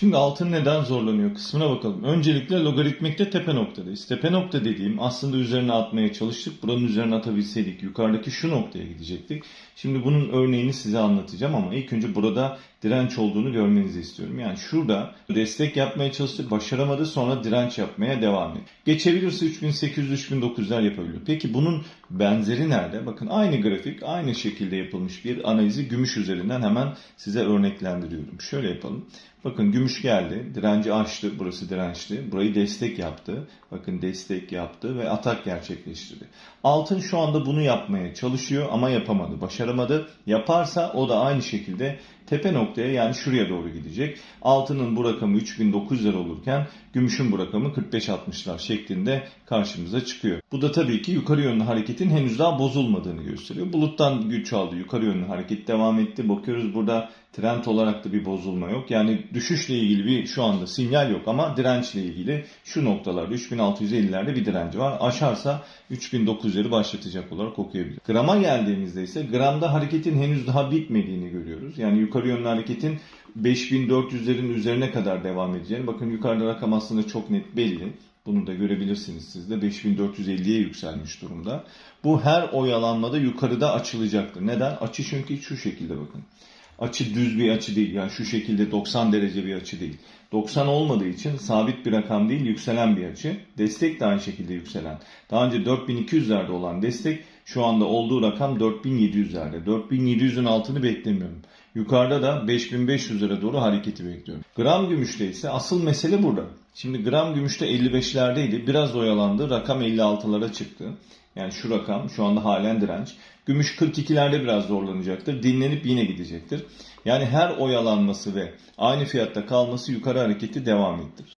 Şimdi altın neden zorlanıyor kısmına bakalım. Öncelikle logaritmikte tepe noktadayız. Tepe nokta dediğim aslında üzerine atmaya çalıştık. Buranın üzerine atabilseydik yukarıdaki şu noktaya gidecektik. Şimdi bunun örneğini size anlatacağım ama ilk önce burada direnç olduğunu görmenizi istiyorum. Yani şurada destek yapmaya çalıştı, başaramadı sonra direnç yapmaya devam etti. Geçebilirse 3800-3900'ler yapabiliyor. Peki bunun benzeri nerede? Bakın aynı grafik, aynı şekilde yapılmış bir analizi gümüş üzerinden hemen size örneklendiriyorum. Şöyle yapalım. Bakın gümüş geldi, direnci aştı, burası dirençti. Burayı destek yaptı. Bakın destek yaptı ve atak gerçekleştirdi. Altın şu anda bunu yapmaya çalışıyor ama yapamadı, başaramadı. Yaparsa o da aynı şekilde tepe noktaya yani şuraya doğru gidecek. Altının bu rakamı 3900 lira olurken gümüşün bu rakamı 45-60'lar şeklinde karşımıza çıkıyor. Bu da tabii ki yukarı yönlü hareketin henüz daha bozulmadığını gösteriyor. Buluttan güç aldı, yukarı yönlü hareket devam etti. Bakıyoruz burada trend olarak da bir bozulma yok. Yani düşüşle ilgili bir şu anda sinyal yok ama dirençle ilgili şu noktalarda 3650'lerde bir direnci var. Aşarsa 3900'leri başlatacak olarak okuyabilir. Grama geldiğimizde ise gramda hareketin henüz daha bitmediğini görüyoruz. Yani yukarı yönlü hareketin 5400'lerin üzerine kadar devam edeceğini. Bakın yukarıda rakam aslında çok net belli. Bunu da görebilirsiniz siz de 5450'ye yükselmiş durumda. Bu her oyalanmada yukarıda açılacaktır. Neden? Açı çünkü şu şekilde bakın. Açı düz bir açı değil. Yani şu şekilde 90 derece bir açı değil. 90 olmadığı için sabit bir rakam değil, yükselen bir açı. Destek de aynı şekilde yükselen. Daha önce 4200'lerde olan destek şu anda olduğu rakam 4700'lerde. 4700'ün altını beklemiyorum. Yukarıda da 5500'lere doğru hareketi bekliyorum. Gram gümüşte ise asıl mesele burada. Şimdi gram gümüşte 55'lerdeydi. Biraz oyalandı. Rakam 56'lara çıktı. Yani şu rakam şu anda halen direnç. Gümüş 42'lerde biraz zorlanacaktır. Dinlenip yine gidecektir. Yani her oyalanması ve aynı fiyatta kalması yukarı hareketi devam ettirir.